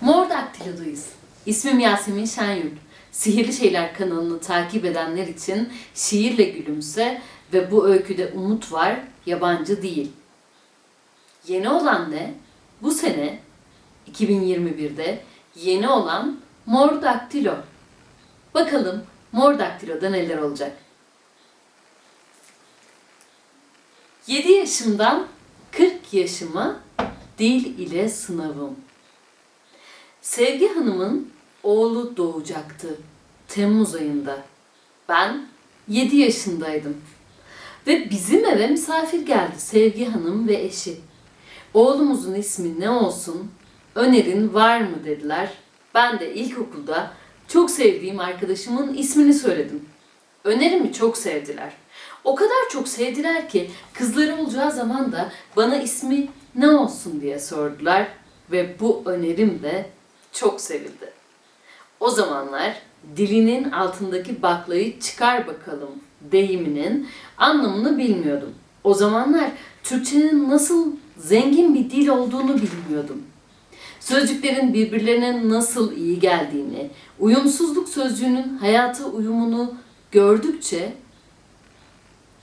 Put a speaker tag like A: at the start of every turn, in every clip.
A: Mor Daktilo'dayız. İsmim Yasemin Şenyurt. Sihirli Şeyler kanalını takip edenler için şiirle gülümse ve bu öyküde umut var, yabancı değil. Yeni olan ne? Bu sene 2021'de yeni olan Mor Daktilo. Bakalım Mor Daktilo'da neler olacak? 7 yaşımdan 40 yaşıma dil ile sınavım. Sevgi Hanım'ın oğlu doğacaktı Temmuz ayında. Ben 7 yaşındaydım. Ve bizim eve misafir geldi Sevgi Hanım ve eşi. Oğlumuzun ismi ne olsun? Önerin var mı dediler. Ben de ilkokulda çok sevdiğim arkadaşımın ismini söyledim. Önerimi çok sevdiler. O kadar çok sevdiler ki kızları olacağı zaman da bana ismi ne olsun diye sordular ve bu önerim de çok sevildi. O zamanlar dilinin altındaki baklayı çıkar bakalım deyiminin anlamını bilmiyordum. O zamanlar Türkçenin nasıl zengin bir dil olduğunu bilmiyordum. Sözcüklerin birbirlerine nasıl iyi geldiğini, uyumsuzluk sözcüğünün hayata uyumunu gördükçe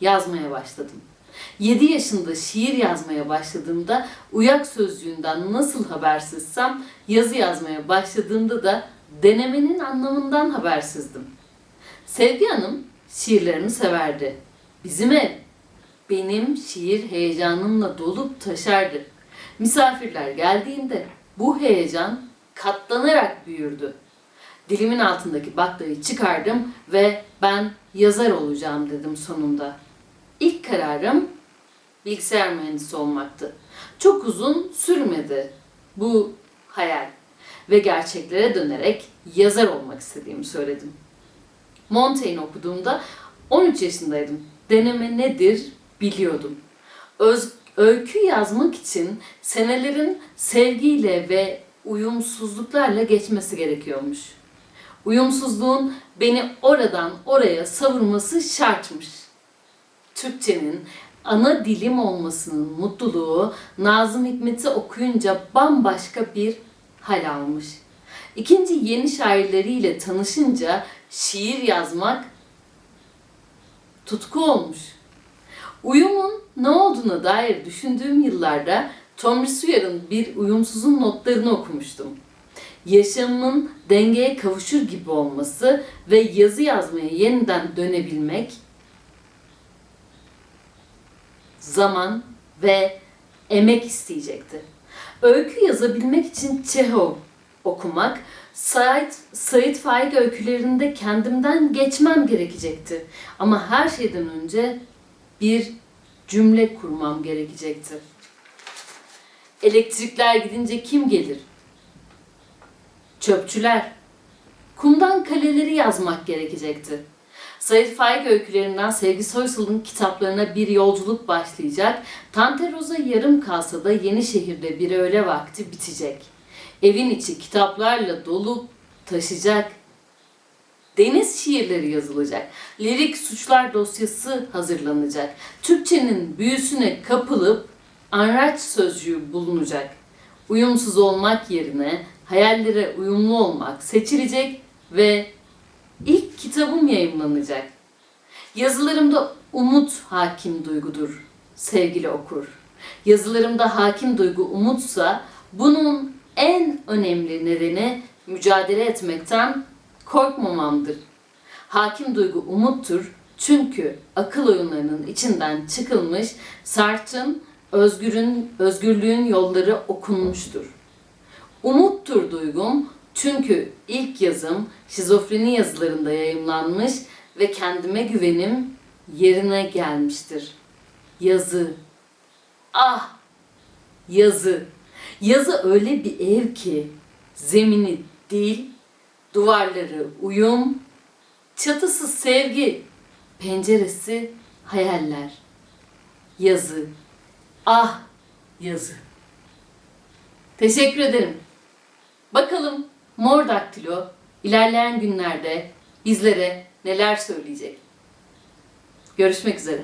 A: yazmaya başladım. 7 yaşında şiir yazmaya başladığımda uyak sözcüğünden nasıl habersizsem yazı yazmaya başladığımda da denemenin anlamından habersizdim. Sevgi Hanım şiirlerimi severdi. Bizim ev benim şiir heyecanımla dolup taşardı. Misafirler geldiğinde bu heyecan katlanarak büyürdü. Dilimin altındaki baklayı çıkardım ve ben yazar olacağım dedim sonunda. İlk kararım bilgisayar mühendisi olmaktı. Çok uzun sürmedi bu hayal ve gerçeklere dönerek yazar olmak istediğimi söyledim. Montaigne okuduğumda 13 yaşındaydım. Deneme nedir biliyordum. Öz, öykü yazmak için senelerin sevgiyle ve uyumsuzluklarla geçmesi gerekiyormuş. Uyumsuzluğun beni oradan oraya savurması şartmış. Türkçenin ana dilim olmasının mutluluğu Nazım Hikmet'i okuyunca bambaşka bir hal almış. İkinci yeni şairleriyle tanışınca şiir yazmak tutku olmuş. Uyumun ne olduğuna dair düşündüğüm yıllarda Tomris Suyar'ın bir uyumsuzun notlarını okumuştum. Yaşamın dengeye kavuşur gibi olması ve yazı yazmaya yeniden dönebilmek zaman ve emek isteyecekti. Öykü yazabilmek için Çehov okumak, Said, Said Faik öykülerinde kendimden geçmem gerekecekti. Ama her şeyden önce bir cümle kurmam gerekecekti. Elektrikler gidince kim gelir? Çöpçüler. Kumdan kaleleri yazmak gerekecekti. Said Faik öykülerinden Sevgi Soysal'ın kitaplarına bir yolculuk başlayacak. Tante Rosa yarım kalsa da Yenişehir'de bir öğle vakti bitecek. Evin içi kitaplarla dolup taşacak. Deniz şiirleri yazılacak. Lirik suçlar dosyası hazırlanacak. Türkçenin büyüsüne kapılıp anraç sözcüğü bulunacak. Uyumsuz olmak yerine hayallere uyumlu olmak seçilecek ve ilk kitabım yayımlanacak. Yazılarımda umut hakim duygudur sevgili okur. Yazılarımda hakim duygu umutsa bunun en önemli nedeni mücadele etmekten korkmamamdır. Hakim duygu umuttur çünkü akıl oyunlarının içinden çıkılmış Sartre'ın özgürün, özgürlüğün yolları okunmuştur. Umuttur duygum çünkü ilk yazım şizofreni yazılarında yayımlanmış ve kendime güvenim yerine gelmiştir. Yazı. Ah! Yazı. Yazı öyle bir ev ki zemini dil, duvarları uyum, çatısı sevgi, penceresi hayaller. Yazı. Ah! Yazı. Teşekkür ederim. Bakalım Mor Daktilo ilerleyen günlerde bizlere neler söyleyecek. Görüşmek üzere.